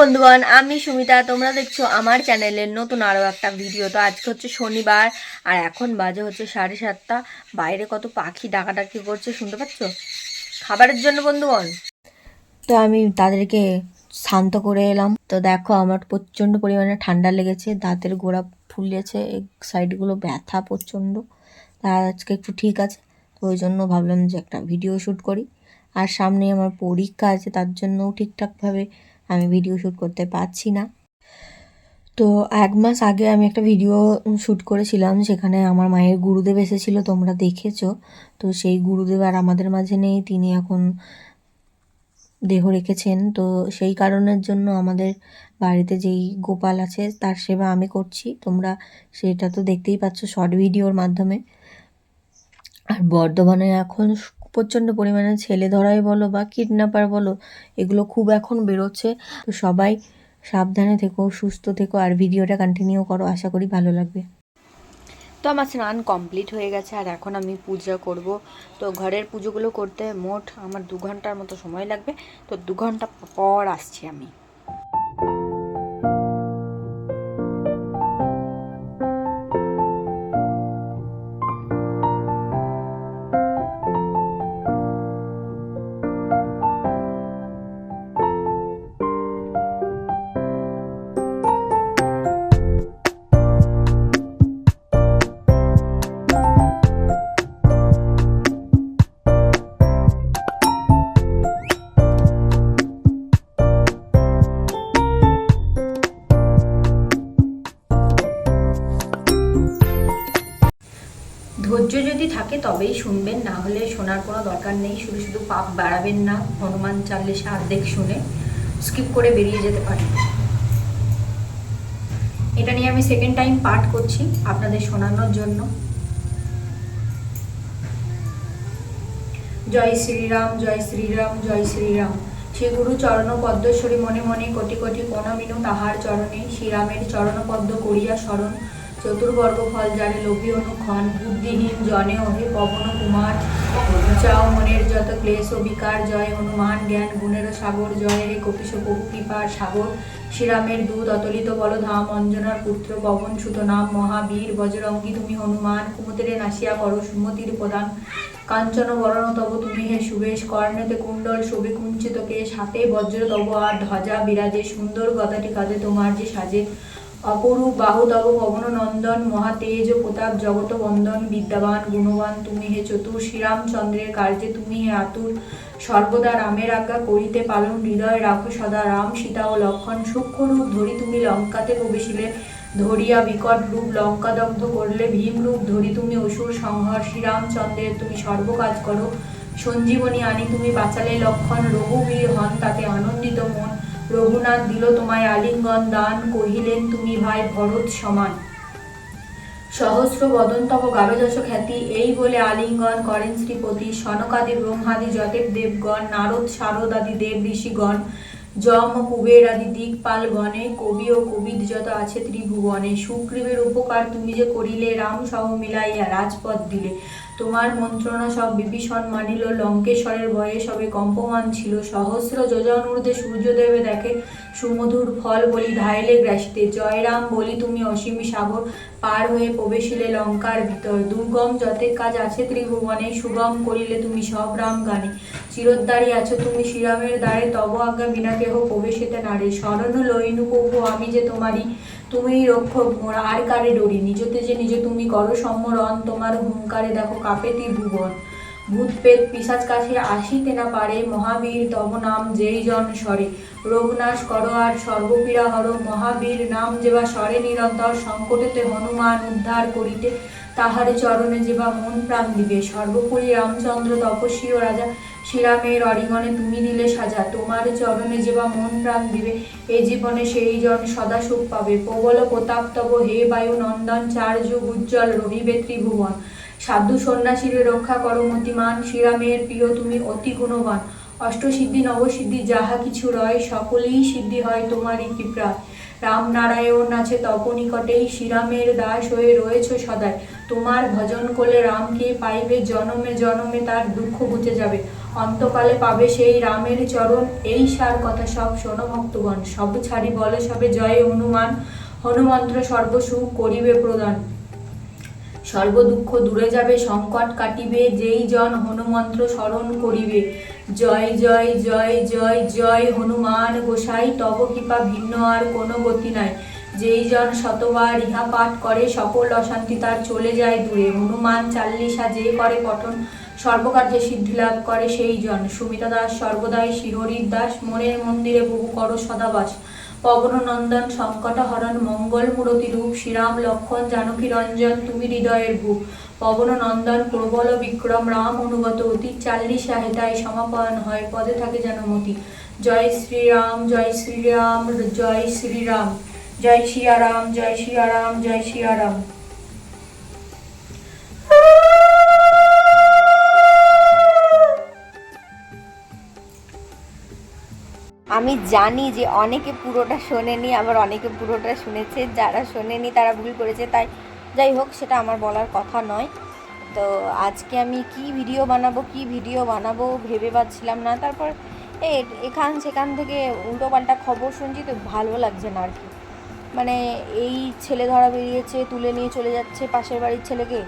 বন্ধুগণ, আমি সুমিতা, তোমরা দেখছ আমার চ্যানেলের নতুন আরও একটা ভিডিও তো আজকে হচ্ছে শনিবার, আর এখন বাজে হচ্ছে সাড়ে সাতটা। বাইরে কত পাখি ডাকাডাকি করছে, শুনতে পাচ্ছ? খাবারের জন্য, বন্ধুগণ। তো আমি তাদেরকে শান্ত করে এলাম। তো দেখো, আমার প্রচণ্ড পরিমাণে ঠান্ডা লেগেছে, দাঁতের গোড়া ফুলেছে এই সাইডগুলো ব্যথা প্রচণ্ড। তা আজকে একটু ঠিক আছে, তো ওই জন্য ভাবলাম যে একটা ভিডিও শ্যুট করি। আর সামনে আমার পরীক্ষা আছে, তার জন্যও ঠিকঠাকভাবে আমি ভিডিও শ্যুট করতে পারছি না। তো এক মাস আগে আমি একটা ভিডিও শ্যুট করেছিলাম, সেখানে আমার মায়ের গুরুদেব এসেছিল, তোমরা দেখেছ। তো সেই গুরুদেব আর আমাদের মাঝে নেই, তিনি এখন দেহ রেখেছেন। তো সেই কারণের জন্য আমাদের বাড়িতে যেই গোপাল আছে, তার সেবা আমি করছি। তোমরা সেটা তো দেখতেই পাচ্ছ শর্ট ভিডিওর মাধ্যমে। আর বর্ধমানে এখন প্রচণ্ড পরিমাণে ছেলে ধরাই বলো বা কিডন্যাপার বলো, এগুলো খুব এখন বেরোচ্ছে। তো সবাই সাবধানে থেকো, সুস্থ থেকো আর ভিডিওটা কন্টিনিউ করো, আশা করি ভালো লাগবে। তো আমার স্নান কমপ্লিট হয়ে গেছে আর এখন আমি পূজা করব। তো ঘরের পুজোগুলো করতে মোট আমার দু ঘণ্টার মতো সময় লাগবে। তো দু ঘণ্টা পর আসছি আমি। ধৈর্য যদি থাকে তবেই শুনবেন, না হলে শোনার কোনো দরকার নেই। শুধু শুধু পাপ বাড়াবেন না, হনুমান চাল্লিশা অর্ধেক শুনে স্কিপ করে বেরিয়ে যেতে পারেন। এটা নিয়ে আমি সেকেন্ড টাইম পাঠ করছি আপনাদের শোনানোর জন্য। জয় শ্রীরাম জয় শ্রীরাম জয় শ্রীরাম। শ্রী গুরু চরণ পদ্মশ্বরী মনে মনে কোটি কোটি কোন মিনু তাহার চরণে। শ্রীরামের চরণ পদ্ম করিয়া স্মরণ। চতুর্বর্গ ফল যারে লোভী অনুক্ষণ বুদ্ধিহীন জনে ওহে পবন কুমার। চাও মনের যত ক্লেশ ও বিকার জয়, হনুমান জ্ঞান, গুণের সাগর জয় হে কপিশ প্রভু কৃপার সাগর। শ্রীরামের দূত অতলিত বলধাম অঞ্জনার পুত্র পবন সুত নাম মহাবীর, বজরঙ্গী, তুমি হনুমান কুমতিরে নাসিয়া করো, সুমতির প্রদান। কাঞ্চন বরণ, তব তুমি হে সুবেশ, কর্ণেতে কুণ্ডল শোভে কুঞ্চিত কেশ হাতে বজ্র তব আর ধ্বজা বিরাজে, সুন্দর গতাটি কাঁধে তোমার যে সাজে। অপরূপ বাহুতব পবন নন্দন মহাতেজ, প্রতাপ জগত বন্দন বিদ্যাবান, গুণবান, তুমি হে চতুর, শ্রীরামচন্দ্রের কার্যে তুমি হে আতুর। সর্বদা রামের আজ্ঞা করিতে পালন, হৃদয় রাখো সদা রাম, সীতা ও লক্ষণ। সূক্ষ্ম রূপ ধরি তুমি লঙ্কাতে প্রবেশিলে, ধরিয়া বিকট রূপ লঙ্কা দগ্ধ করলে, ভীম রূপ ধরি তুমি অসুর সংহার। শ্রীরামচন্দ্রের তুমি সর্বকাজ করো, সঞ্জীবনী আনি তুমি বাঁচালে লক্ষণ। রঘুবীর হন তাতে আনন্দিত মন। রঘুনাথ দিল তোমায় আলিঙ্গন দান, কহিলেন, তুমি ভাই ভরত সমান। সহস্র বদন তব গাবে যশ খ্যাতি, এই বলে আলিঙ্গন করেন শ্রীপতি সনকাদি ব্রহ্মাদি যদেব দেবগণ, নারদ শারদ আদি দেব ঋষিগণ, যম কুবের আদি দিকপাল গণে কবি ও কবিদ যত আছে ত্রিভুবনে। সুগ্রীবের উপকার তুমি যে করিলে, রাম সহ মিলাইয়া রাজপথ দিলে। তোমার মন্ত্রণা সব বিভীষণ মানিল। লঙ্কেশ্বরের ভয়ে সবে কম্পমান ছিল। সহস্র যোজন ঊর্ধ্বে সূর্যদেবে দেখে সুমধুর ফল বলি ধাইলে গ্রাসিতে, জয়রাম, বলি তুমি অসীম সাগর পার হয়ে প্রবেশিলে লঙ্কার ভিতর। দুর্গম যতেক কাজ আছে ত্রিভুবনে, সুগম করিলে তুমি সব রাম গানে। চিরোদ্দারি আছো তুমি শ্রীরামের দ্বারে, তব আজ্ঞা বিনা কেহ প্রবেশিতে নারে। স্মরণ লইনু প্রভু, আমি যে তোমারই তুমি রক্ষক মোর, আর কারে ডরি? নিজতে যে নিজে তুমি করো সম্মরণ, তোমার হুঙ্কারে দেখো কাপে ত্রিভুবন ভূত পেত পিসাজ কাছে আসিতে না পারে, মহাবীর তব নাম যেই জন স্বরে রঘুনাশ কর আর সর্বপীড়া হর, মহাবীর নাম যেবা স্বরে নিরন্তর, সংকটেতে হনুমান উদ্ধার করিতে তাহার চরণে যেবা মন প্রাণ দিবে। সর্বোপরি রামচন্দ্র তপস্বী ও রাজা শ্রীরামের অরিগণে তুমি দিলে সাজা। তোমার চরণে যেবা মন প্রাণ দিবে, এ জীবনে সেই জন সদা সুখ পাবে। প্রবল প্রতাপ তব, হে বায়ু নন্দন, চার যুগ উজ্জ্বল, রহিবে ত্রিভুবন। সাধু সন্ন্যাসীরে রক্ষা করো মতিমান শ্রীরামের প্রিয় তুমি অতি গুণবান। অষ্টসিদ্ধি, নবসিদ্ধি, যাহা কিছু রয়, সকলেই সিদ্ধি হয় তোমারই কৃপা রাম নারায়ণ আছে তপ নিকটেই শ্রীরামের দাস হয়ে রয়েছ সদায়। তোমার ভজন করলে রামকে পাইবে? জনমে জনমে তার দুঃখ বুঝে যাবে। অন্তকালে পাবে সেই রামের চরণ। এই সার কথা সব শোনো ভক্তগণ। সব ছাড়ি বলে সবে জয় হনুমান। হনুমন্ত্র সর্বসুখ করিবে প্রদান। সর্ব দুঃখ দূরে যাবে, সংকট কাটিবে। যেই জন হনুমন্ত্র স্মরণ করিবে, জয় জয় জয় জয় জয় হনুমান গোসাই, তব কৃপা ভিন্ন আর কোনো গতি নাই। যেই জন শতবার ইহা পাঠ করে, সকল অশান্তি তার চলে যায় দূরে। হনুমান চাল্লিশা যে করে পঠন, সর্বকার্যে সিদ্ধি লাভ করে সেই জন সুমিতা দাস সর্বদাই শিহরির দাস, মনের মন্দিরে বহু কর সদাবাস। পবন নন্দন সংকট হরণ মঙ্গল মূরতি রূপ, শ্রীরাম লক্ষণ, জানকী রঞ্জন, তুমি হৃদয়ের ভূপ। পবন নন্দন প্রবল বিক্রম, রাম অনুগত অতি চাল্লিশ হেতায় সমাপন হয়, পদে থাকে যেন মতি। জয় শ্রীরাম জয় শ্রীরাম জয় শ্রীরাম। জয় সিয়ারাম জয় সিয়ারাম জয় সিয়ারাম আমি জানি যে অনেকে পুরোটা শোনেনি, আবার অনেকে পুরোটা শুনেছে। যারা শোনেনি তারা ভুল করেছে, তাই যাই হোক, সেটা আমার বলার কথা নয়। তো আজকে আমি কি ভিডিও বানাবো, কি ভিডিও বানাবো ভেবে পাচ্ছিলাম না। তারপর এখান সেখান থেকে উল্টোপাল্টা খবর শুনছি, তো ভালো লাগছে না আর কি। মানে এই ছেলে ধরা বেরিয়েছে, তুলে নিয়ে চলে যাচ্ছে পাশের বাড়ির ছেলেকে।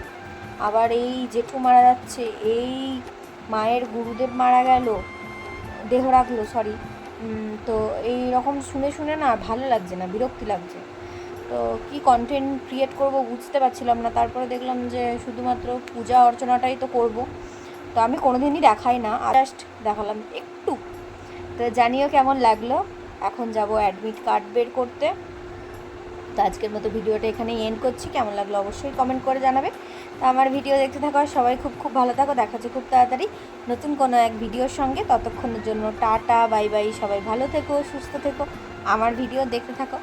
আবার এই জেঠু মারা যাচ্ছে, এই মায়ের গুরুদেব মারা গেল, দেহ রাখল সরি তো এই রকম শুনে শুনে না ভালো লাগছে না, বিরক্তি লাগছে। তো কি কন্টেন্ট ক্রিয়েট করব বুঝতে পারছিলাম না, তারপরে দেখলাম যে শুধুমাত্র পূজা অর্চনাটাই তো করব। তো আমি কোনোদিনই দেখাই না জাস্ট দেখালাম একটু। তো জানিও কেমন লাগল, এখন যাব অ্যাডমিট কার্ড বের করতে। তো আজকের মতো ভিডিওটা এখানেই এন্ড করছি। কেমন লাগল অবশ্যই কমেন্ট করে জানাবে। তো আমার ভিডিও দেখতে থাকো সবাই খুব খুব ভালো থাকো। দেখা হচ্ছে খুব তাড়াতাড়ি নতুন কোনো এক ভিডিওর সঙ্গে। ততক্ষণের জন্য টাটা বাই বাই সবাই ভালো থেকো, সুস্থ থেকো। আমার ভিডিও দেখতে থাকো।